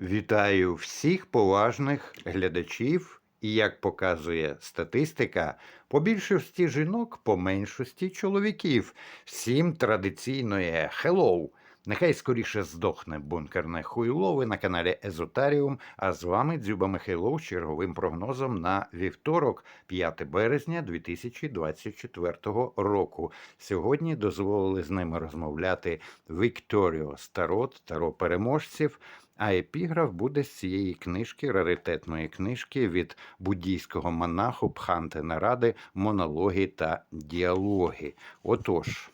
Вітаю всіх поважних глядачів. І як показує статистика, по більшості жінок, по меншості чоловіків. Всім традиційної «Hello!» Нехай скоріше здохне бункерне хуйло. Ви на каналі Езотаріум. А з вами Дзюба Михайлов з черговим прогнозом на вівторок, 5 березня 2024 року. Сьогодні дозволили з ними розмовляти Вікторіо Старот, таро переможців. А епіграф буде з цієї книжки, раритетної книжки від буддійського монаху Пханте Наради Монологи та діалоги. Отож.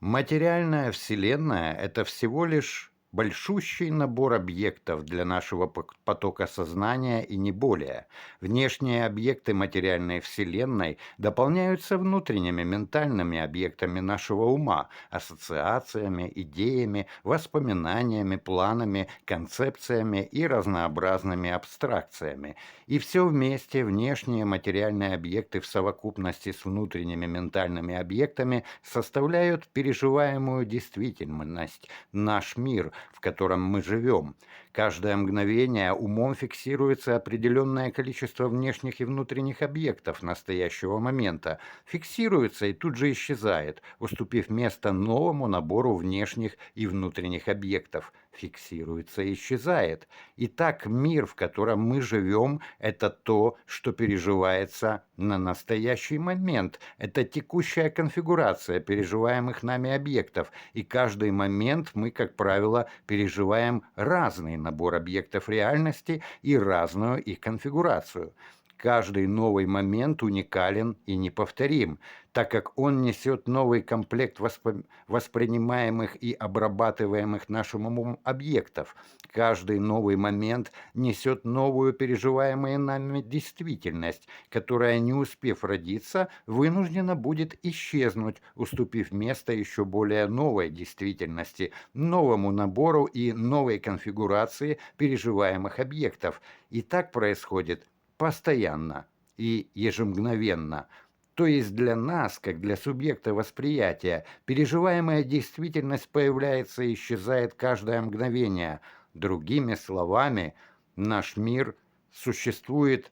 Материальная Вселенная – это всего лишь большущий набор объектов для нашего потока сознания и не более. Внешние объекты материальной Вселенной дополняются внутренними ментальными объектами нашего ума, ассоциациями, идеями, воспоминаниями, планами, концепциями и разнообразными абстракциями. И все вместе внешние материальные объекты в совокупности с внутренними ментальными объектами составляют переживаемую действительность, наш мир, в котором мы живем. Каждое мгновение умом фиксируется определенное количество внешних и внутренних объектов настоящего момента. Фиксируется и тут же исчезает, уступив место новому набору внешних и внутренних объектов. Фиксируется и исчезает. Итак, мир, в котором мы живем, это то, что переживается на настоящий момент. Это текущая конфигурация переживаемых нами объектов. И каждый момент мы, как правило, переживаем разный набор объектов реальности и разную их конфигурацию. Каждый новый момент уникален и неповторим, так как он несет новый комплект воспо- воспринимаемых и обрабатываемых нашим умом объектов. Каждый новый момент несет новую переживаемую нами действительность, которая, не успев родиться, вынуждена будет исчезнуть, уступив место еще более новой действительности, новому набору и новой конфигурации переживаемых объектов. И так происходит постоянно и ежемгновенно. То есть для нас, как для субъекта восприятия, переживаемая действительность появляется и исчезает каждое мгновение. Другими словами, наш мир существует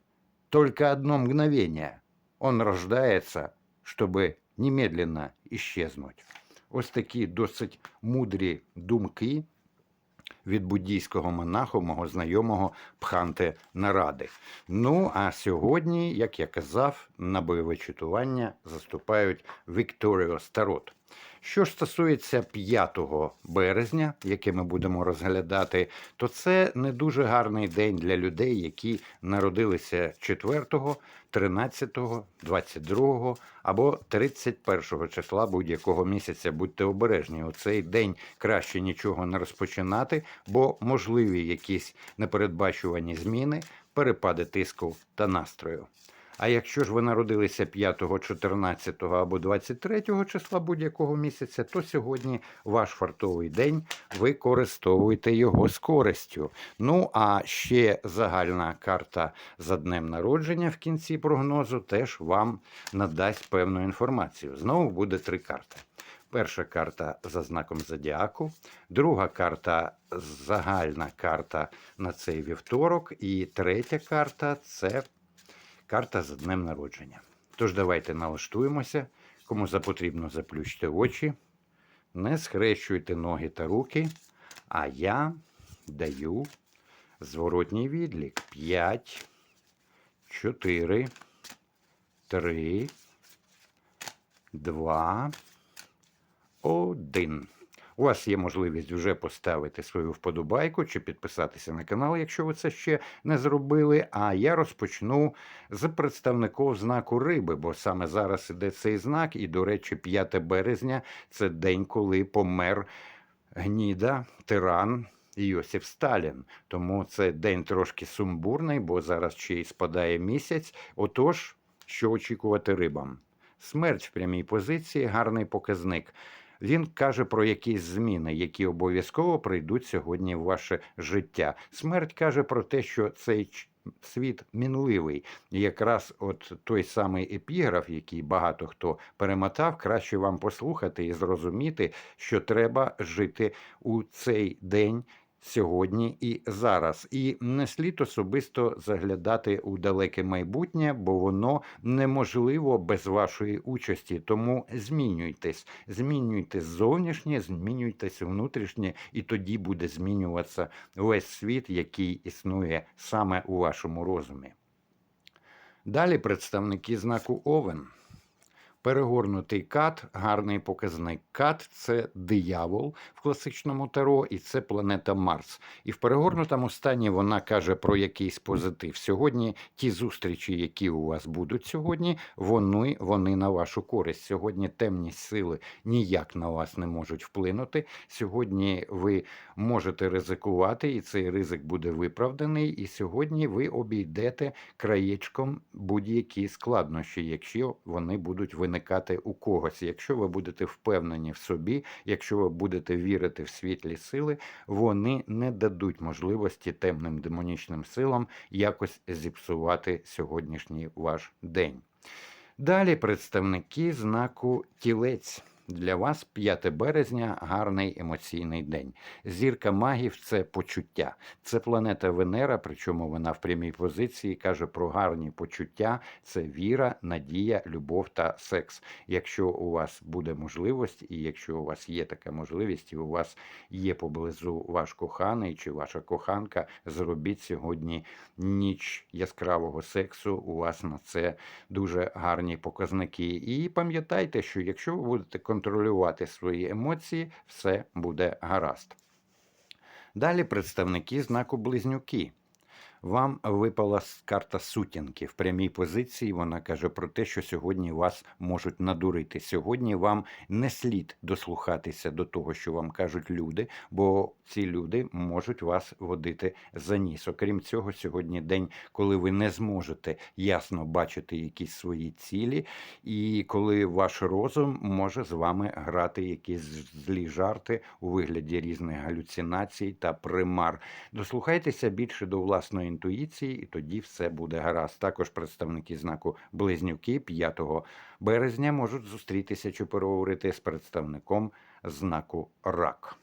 только одно мгновение. Он рождается, чтобы немедленно исчезнуть. Ось такі досить мудрі думки від буддійського монаху, мого знайомого Пханте Наради. Ну а сьогодні, як я казав, на бойове читування заступають Вікторіо Старот. Що ж стосується 5 березня, яке ми будемо розглядати, то це не дуже гарний день для людей, які народилися 4, 13, 22 або 31 числа будь-якого місяця. Будьте обережні. У цей день краще нічого не розпочинати, бо можливі якісь непередбачувані зміни, перепади тиску та настрою. А якщо ж ви народилися 5, 14 або 23 числа будь-якого місяця, то сьогодні ваш фартовий день, використовуйте його з користю. Ну а ще загальна карта за днем народження в кінці прогнозу теж вам надасть певну інформацію. Знову буде три карти. Перша карта за знаком зодіаку, друга карта загальна карта на цей вівторок, і третя карта це карта за днем народження. Тож давайте налаштуємося. Кому запотрібно, заплющте очі, не схрещуйте ноги та руки. А я даю зворотній відлік. 5, 4, 3, 2, 1. У вас є можливість вже поставити свою вподобайку чи підписатися на канал, якщо ви це ще не зробили. А я розпочну з представників знаку риби, бо саме зараз іде цей знак. І, до речі, 5 березня це день, коли помер гніда, тиран. Йосиф Сталін. Тому це день трошки сумбурний, бо зараз ще й спадає місяць. Отож, що очікувати рибам? Смерть в прямій позиції гарний показник. Він каже про якісь зміни, які обов'язково прийдуть сьогодні в ваше життя. Смерть каже про те, що цей світ мінливий. І якраз от той самий епіграф, який багато хто перемотав, краще вам послухати і зрозуміти, що треба жити у цей день. Сьогодні і зараз, і не слід особисто заглядати у далеке майбутнє, бо воно неможливо без вашої участі. Тому змінюйтесь, змінюйтесь зовнішнє, змінюйтесь внутрішнє, і тоді буде змінюватися весь світ, який існує саме у вашому розумі. Далі представники знаку Овен. Перегорнутий кат, гарний показник. Кат це диявол в класичному таро, і це планета Марс. І в перегорнутому стані вона каже про якийсь позитив. Сьогодні ті зустрічі, які у вас будуть сьогодні, вони, вони на вашу користь. Сьогодні темні сили ніяк на вас не можуть вплинути. Сьогодні ви можете ризикувати, і цей ризик буде виправданий. І сьогодні ви обійдете краєчком будь-які складнощі, якщо вони будуть виникати у когось. Якщо ви будете впевнені в собі, якщо ви будете вірити в світлі сили, вони не дадуть можливості темним демонічним силам якось зіпсувати сьогоднішній ваш день. Далі представники знаку тілець. Для вас 5 березня гарний емоційний день. Зірка магів це почуття. Це планета Венера, причому вона в прямій позиції каже про гарні почуття: це віра, надія, любов та секс. Якщо у вас буде можливість, і якщо у вас є така можливість, і у вас є поблизу ваш коханий чи ваша коханка, зробіть сьогодні ніч яскравого сексу. У вас на це дуже гарні показники. І пам'ятайте, що якщо ви будете контролювати свої емоції, все буде гаразд. Далі представники знаку близнюки. Вам випала карта сутінки в прямій позиції. Вона каже про те, що сьогодні вас можуть надурити. Сьогодні вам не слід дослухатися до того, що вам кажуть люди, бо ці люди можуть вас водити за ніс. Окрім цього, сьогодні день, коли ви не зможете ясно бачити якісь свої цілі, і коли ваш розум може з вами грати якісь злі жарти у вигляді різних галюцинацій та примар. Дослухайтеся більше до власної інтуїції, і тоді все буде гаразд. Також представники знаку Близнюки 5 березня можуть зустрітися чи переговорити з представником знаку Рак.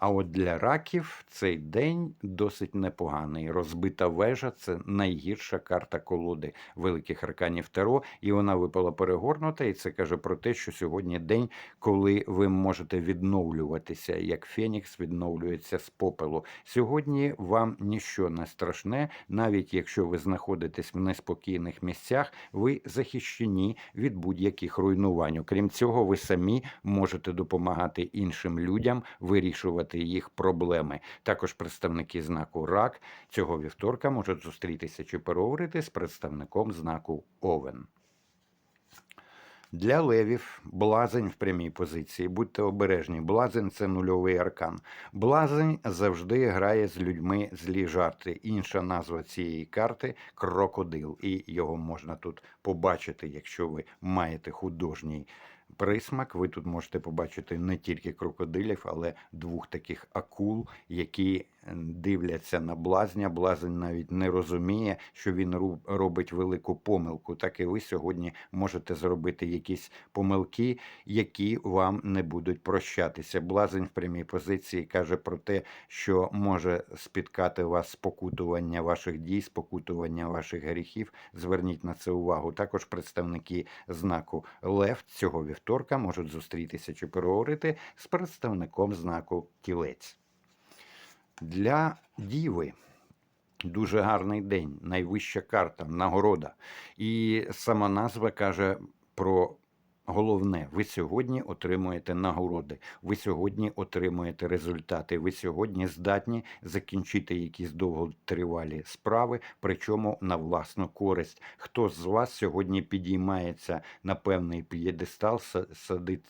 А от для раків цей день досить непоганий. Розбита вежа це найгірша карта колоди великих арканів Таро, і вона випала перегорнута. І це каже про те, що сьогодні день, коли ви можете відновлюватися, як Фенікс відновлюється з попелу. Сьогодні вам ніщо не страшне, навіть якщо ви знаходитесь в неспокійних місцях, ви захищені від будь-яких руйнувань. Окрім цього, ви самі можете допомагати іншим людям вирішувати їх проблеми. Також представники знаку РАК цього вівторка можуть зустрітися чи переговорити з представником знаку Овен. Для левів блазень в прямій позиції. Будьте обережні. Блазень це нульовий аркан. Блазень завжди грає з людьми злі жарти. Інша назва цієї карти крокодил. І його можна тут побачити, якщо ви маєте художній присмак. Ви тут можете побачити не тільки крокодилів, але двох таких акул, які дивляться на блазня. Блазень навіть не розуміє, що він робить велику помилку. Так і ви сьогодні можете зробити якісь помилки, які вам не будуть прощатися. Блазень в прямій позиції каже про те, що може спіткати вас спокутування ваших дій, спокутування ваших гріхів. Зверніть на це увагу. Також представники знаку Лев цього вівторка можуть зустрітися чи переговорити з представником знаку Тілець. Для діви дуже гарний день, найвища карта, нагорода. І сама назва каже про головне: ви сьогодні отримуєте нагороди, ви сьогодні отримуєте результати, ви сьогодні здатні закінчити якісь довготривалі справи, причому на власну користь. Хто з вас сьогодні підіймається на певний п'єдестал, са- садить,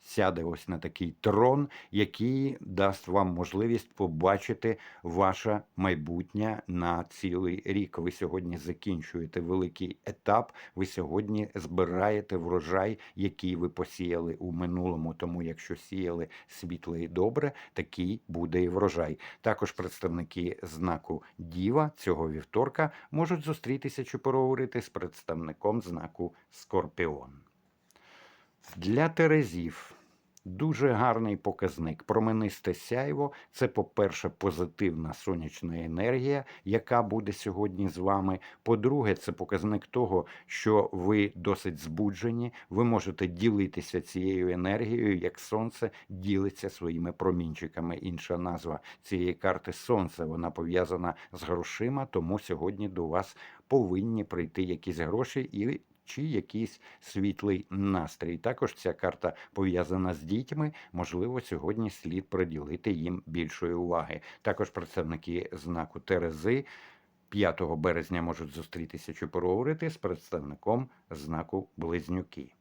сяде ось на такий трон, який дасть вам можливість побачити ваше майбутнє на цілий рік. Ви сьогодні закінчуєте великий етап. Ви сьогодні збираєте врожай, який ви посіяли у минулому. Тому, якщо сіяли світле і добре, такий буде і врожай. Також представники знаку Діва цього вівторка можуть зустрітися чи поговорити з представником знаку Скорпіон. Для Терезів дуже гарний показник. Променисте сяйво це, по-перше, позитивна сонячна енергія, яка буде сьогодні з вами. По-друге, це показник того, що ви досить збуджені, ви можете ділитися цією енергією, як сонце ділиться своїми промінчиками. Інша назва цієї карти сонце. Вона пов'язана з грошима, тому сьогодні до вас повинні прийти якісь гроші і чи якийсь світлий настрій. Також ця карта пов'язана з дітьми. Можливо, сьогодні слід приділити їм більшої уваги. Також представники знаку Терези 5 березня можуть зустрітися чи поговорити з представником знаку Близнюки.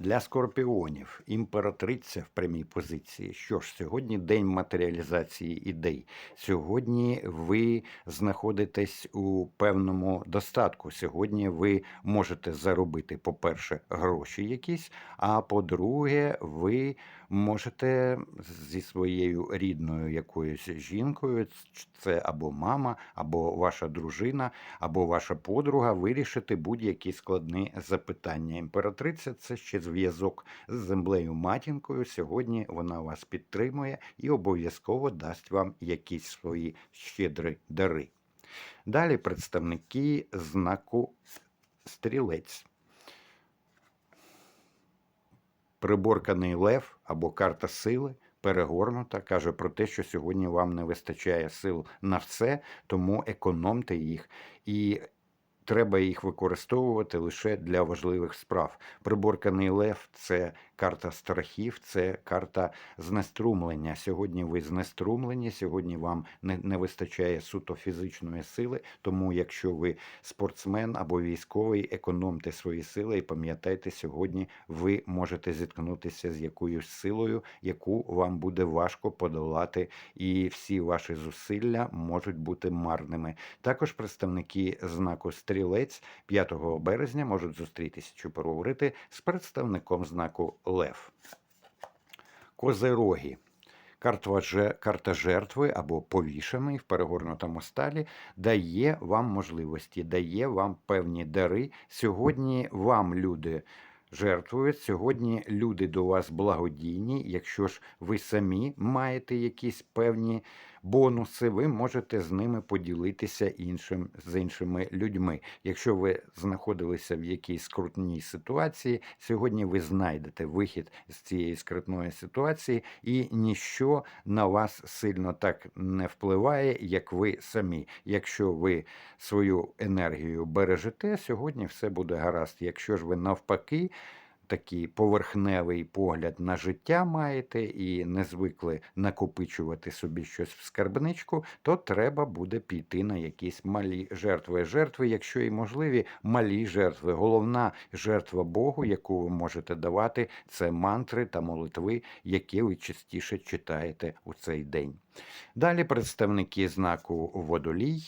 Для скорпіонів імператриця в прямій позиції. Що ж, сьогодні день матеріалізації ідей. Сьогодні ви знаходитесь у певному достатку. Сьогодні ви можете заробити, по-перше, гроші якісь, а по-друге, ви можете зі своєю рідною якоюсь жінкою, це або мама, або ваша дружина, або ваша подруга, вирішити будь-які складні запитання. Імператриця це ще зв'язок з землею матінкою. Сьогодні вона вас підтримує і обов'язково дасть вам якісь свої щедрі дари. Далі представники знаку стрілець. Приборканий лев або карта сили перегорнута, каже про те, що сьогодні вам не вистачає сил на все, тому економте їх. І треба їх використовувати лише для важливих справ. Приборканий лев це карта страхів, це карта знеструмлення. Сьогодні ви знеструмлені, сьогодні вам не, не вистачає суто фізичної сили. Тому, якщо ви спортсмен або військовий, економте свої сили і пам'ятайте, сьогодні ви можете зіткнутися з якоюсь силою, яку вам буде важко подолати, і всі ваші зусилля можуть бути марними. Також представники знаку стрілець 5 березня можуть зустрітися чи поговорити з представником знаку Лев. Карта, карта жертви або повішений в перегорнутому сталі дає вам можливості, дає вам певні дари. Сьогодні вам люди жертвують, сьогодні люди до вас благодійні. Якщо ж ви самі маєте якісь певні бонуси, ви можете з ними поділитися іншим з іншими людьми. Якщо ви знаходилися в якійсь скрутній ситуації, сьогодні ви знайдете вихід з цієї скрутної ситуації, і ніщо на вас сильно так не впливає, як ви самі. Якщо ви свою енергію бережете, сьогодні все буде гаразд. Якщо ж ви навпаки. Такий поверхневий погляд на життя маєте і не звикли накопичувати собі щось в скарбничку, то треба буде піти на якісь малі жертви. Жертви, якщо і можливі, малі жертви. Головна жертва Богу, яку ви можете давати, це мантри та молитви, які ви частіше читаєте у цей день. Далі представники знаку водолій.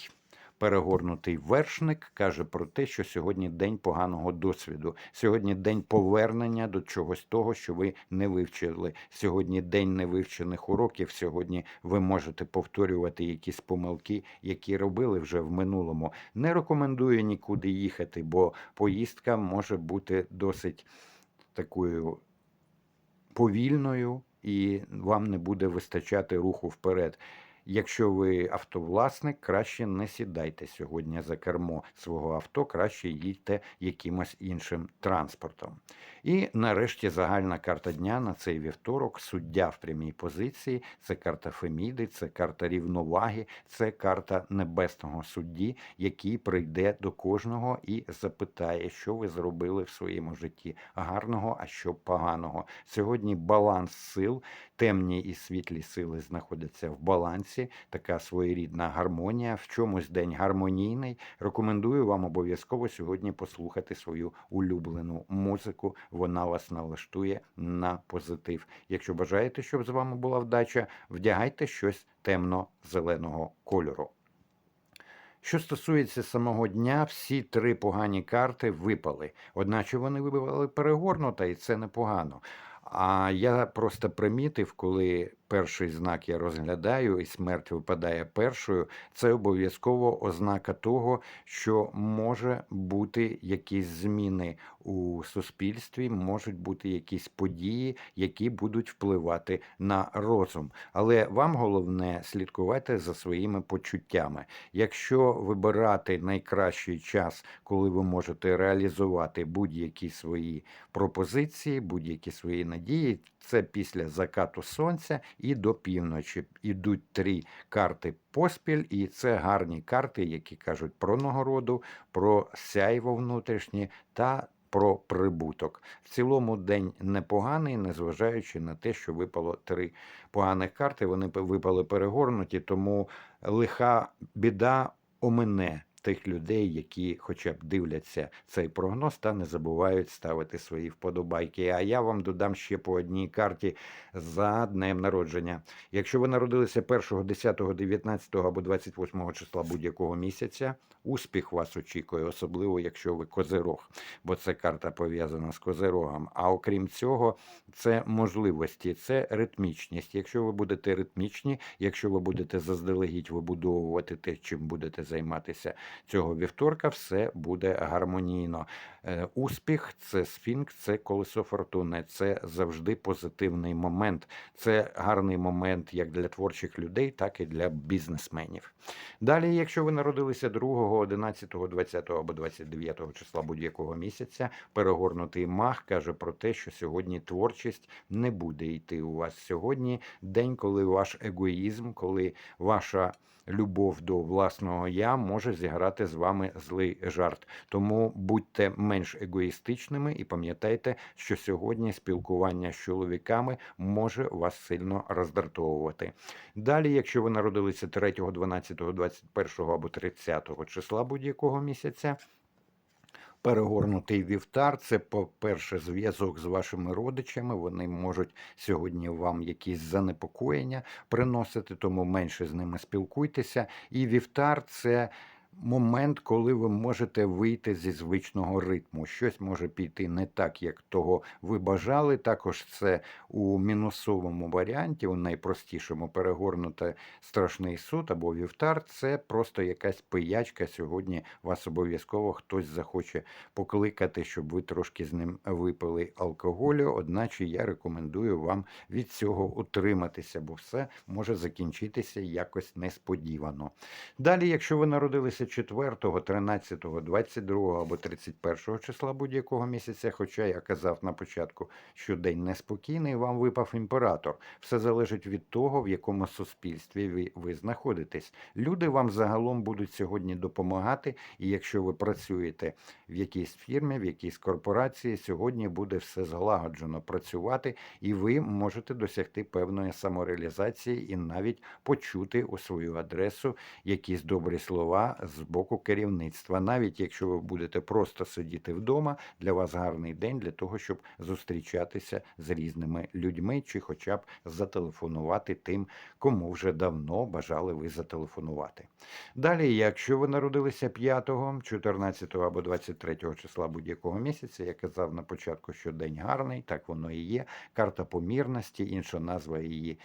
Перегорнутий вершник каже про те, що сьогодні день поганого досвіду. Сьогодні день повернення до чогось того, що ви не вивчили. Сьогодні день невивчених уроків. Сьогодні ви можете повторювати якісь помилки, які робили вже в минулому. Не рекомендую нікуди їхати, бо поїздка може бути досить такою повільною, і вам не буде вистачати руху вперед. Якщо ви автовласник, краще не сідайте сьогодні за кермо свого авто, краще їдьте якимось іншим транспортом. І нарешті загальна карта дня на цей вівторок. Суддя в прямій позиції. Це карта Феміди, це карта рівноваги, це карта небесного судді, який прийде до кожного і запитає, що ви зробили в своєму житті гарного, а що поганого. Сьогодні баланс сил, темні і світлі сили знаходяться в балансі. Така своєрідна гармонія. В чомусь день гармонійний. Рекомендую вам обов'язково сьогодні послухати свою улюблену музику. Вона вас налаштує на позитив. Якщо бажаєте, щоб з вами була вдача, вдягайте щось темно-зеленого кольору. Що стосується самого дня, всі три погані карти випали. Одначе вони випали перегорнуто, і це непогано. А я просто примітив, коли перший знак я розглядаю, і смерть випадає першою, це обов'язково ознака того, що може бути якісь зміни у суспільстві, можуть бути якісь події, які будуть впливати на розум. Але вам головне слідкувати за своїми почуттями. Якщо вибирати найкращий час, коли ви можете реалізувати будь-які свої пропозиції, будь-які свої надії, це після закату сонця і до півночі. Ідуть три карти поспіль, і це гарні карти, які кажуть про нагороду, про сяйво внутрішнє та про прибуток. В цілому день непоганий, незважаючи на те, що випало три поганих карти. Вони випали перегорнуті, тому лиха біда омине тих людей, які хоча б дивляться цей прогноз та не забувають ставити свої вподобайки. А я вам додам ще по одній карті за днем народження. Якщо ви народилися 1, 10, 19 або 28 числа будь-якого місяця, успіх вас очікує, особливо якщо ви козирог, бо це карта пов'язана з козирогом. А окрім цього, це можливості, це ритмічність. Якщо ви будете ритмічні, якщо ви будете заздалегідь вибудовувати те, чим будете займатися цього вівторка, все буде гармонійно. Е, Успіх це сфінк, це колесо фортуни, це завжди позитивний момент. Це гарний момент як для творчих людей, так і для бізнесменів. Далі, якщо ви народилися 2, 11, 20 або 29 числа будь-якого місяця, перегорнутий мах каже про те, що сьогодні творчість не буде йти у вас. Сьогодні день, коли ваш егоїзм, коли ваша любов до власного я може зіграти з вами злий жарт. Тому будьте менш егоїстичними і пам'ятайте, що сьогодні спілкування з чоловіками може вас сильно роздратовувати. Далі, якщо ви народилися 3, 12, 21 або 30 числа будь-якого місяця. Перегорнутий вівтар це, по-перше, зв'язок з вашими родичами. Вони можуть сьогодні вам якісь занепокоєння приносити, тому менше з ними спілкуйтеся. І вівтар це момент, коли ви можете вийти зі звичного ритму. Щось може піти не так, як того ви бажали. Також це у мінусовому варіанті, у найпростішому перегорнути страшний суд або вівтар. Це просто якась пиячка. Сьогодні вас обов'язково хтось захоче покликати, щоб ви трошки з ним випили алкоголю. Одначе я рекомендую вам від цього утриматися, бо все може закінчитися якось несподівано. Далі, якщо ви народилися 4, 13, 22 або 31 числа будь-якого місяця, хоча я казав на початку, що день неспокійний, вам випав імператор. Все залежить від того, в якому суспільстві ви, ви знаходитесь. Люди вам загалом будуть сьогодні допомагати, і якщо ви працюєте в якійсь фірмі, в якійсь корпорації, сьогодні буде все злагоджено працювати, і ви можете досягти певної самореалізації і навіть почути у свою адресу якісь добрі слова з боку керівництва. Навіть якщо ви будете просто сидіти вдома, для вас гарний день для того, щоб зустрічатися з різними людьми, чи хоча б зателефонувати тим, кому вже давно бажали ви зателефонувати. Далі, якщо ви народилися 5, 14 або 23 числа будь-якого місяця, я казав на початку, що день гарний, так воно і є. Карта помірності, інша назва її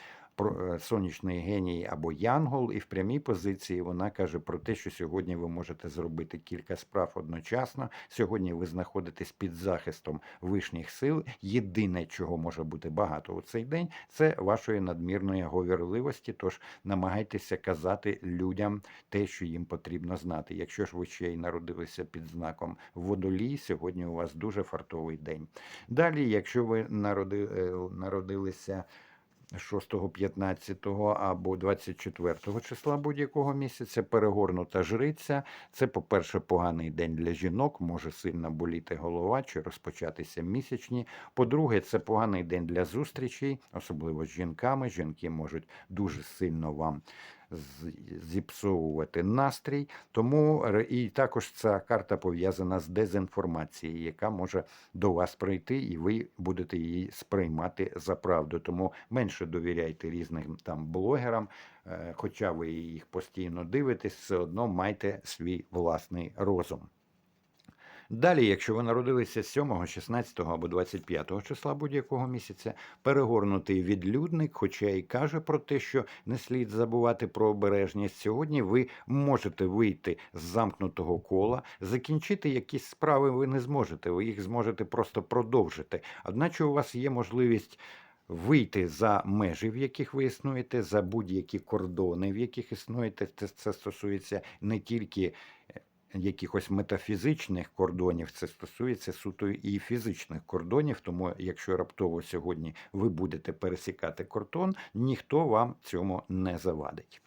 сонячний геній або янгол, і в прямій позиції вона каже про те, що сьогодні ви можете зробити кілька справ одночасно. Сьогодні ви знаходитесь під захистом вишніх сил. Єдине, чого може бути багато у цей день, це вашої надмірної говірливості. Тож намагайтеся казати людям те, що їм потрібно знати. Якщо ж ви ще й народилися під знаком водолій, сьогодні у вас дуже фартовий день. Далі, якщо ви народи, е, народилися. 6, 15 або 24 числа будь-якого місяця перегорнута жриця. Це, по-перше, поганий день для жінок, може сильно боліти голова чи розпочатися місячні. По-друге, це поганий день для зустрічей, особливо з жінками. Жінки можуть дуже сильно вам зіпсовувати настрій. Тому і також ця карта пов'язана з дезінформацією, яка може до вас прийти, і ви будете її сприймати за правду. Тому менше довіряйте різним там блогерам, е, хоча ви їх постійно дивитесь, все одно майте свій власний розум. Далі, якщо ви народилися 7, 16 або 25 числа будь-якого місяця, перегорнутий відлюдник, хоча і каже про те, що не слід забувати про обережність. Сьогодні ви можете вийти з замкнутого кола, закінчити якісь справи ви не зможете. Ви їх зможете просто продовжити. Одначе у вас є можливість. Вийти за межі, в яких ви існуєте, за будь-які кордони, в яких існуєте. Це, це стосується не тільки е, якихось метафізичних кордонів, це стосується суто і фізичних кордонів. Тому, якщо раптово сьогодні ви будете пересікати кордон, ніхто вам цьому не завадить.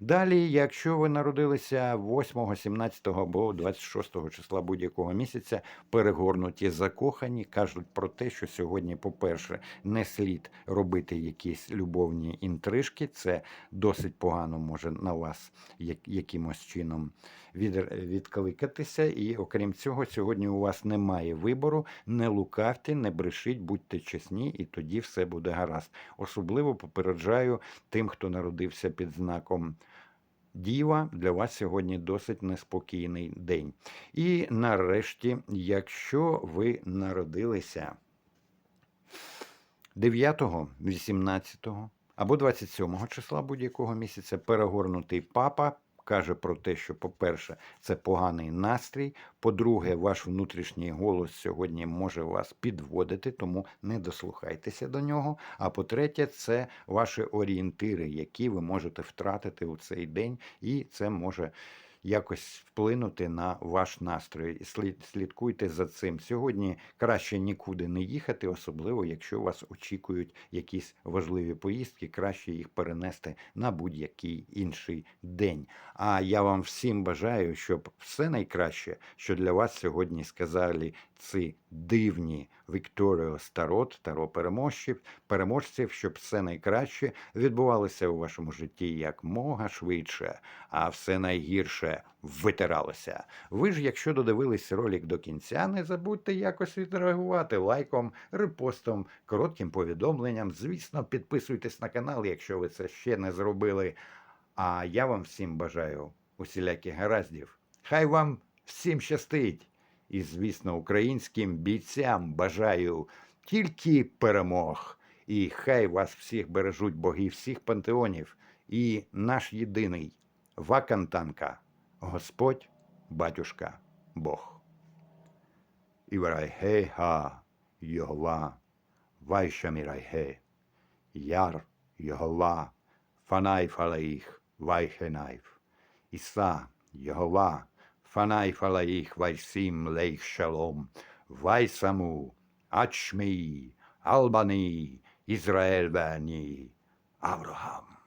Далі, якщо ви народилися 8, 17 або 26 числа будь-якого місяця, перегорнуті закохані, кажуть про те, що сьогодні, по-перше, не слід робити якісь любовні інтрижки. Це досить погано може на вас як- якимось чином від, відкликатися. І окрім цього, сьогодні у вас немає вибору. Не лукавте, не брешіть, будьте чесні, і тоді все буде гаразд. Особливо попереджаю тим, хто народився під знаком. Діва для вас сьогодні досить неспокійний день. І нарешті, якщо ви народилися 9, 18 або 27 числа будь-якого місяця, перегорнутий папа каже про те, що, по-перше, це поганий настрій. По-друге, ваш внутрішній голос сьогодні може вас підводити, тому не дослухайтеся до нього. А по-третє, це ваші орієнтири, які ви можете втратити у цей день, і це може якось вплинути на ваш настрій. Слідкуйте за цим. Сьогодні краще нікуди не їхати, особливо якщо вас очікують якісь важливі поїздки, краще їх перенести на будь-який інший день. А я вам всім бажаю, щоб все найкраще, що для вас сьогодні сказали ці дивні Вікторіо Старот, Таро переможців, переможців, щоб все найкраще відбувалося у вашому житті якмога швидше, а все найгірше витиралося. Ви ж, якщо додивились ролик до кінця, не забудьте якось відреагувати лайком, репостом, коротким повідомленням. Звісно, підписуйтесь на канал, якщо ви це ще не зробили. А я вам всім бажаю усіляких гараздів. Хай вам всім щастить! І, звісно, українським бійцям бажаю тільки перемог. І хай вас всіх бережуть боги всіх пантеонів. І наш єдиний Вакантанка, Господь, Батюшка, Бог. Іврайге га Йогова, Вайшамірайге, Яр Йогова, Фанай фалаїх, Вайхенайф, Іса Йогова, Фанай фалаїх, Вайсім лейх шалом, Вайсаму, Ачмі, Албані, Ізраїль Авраам.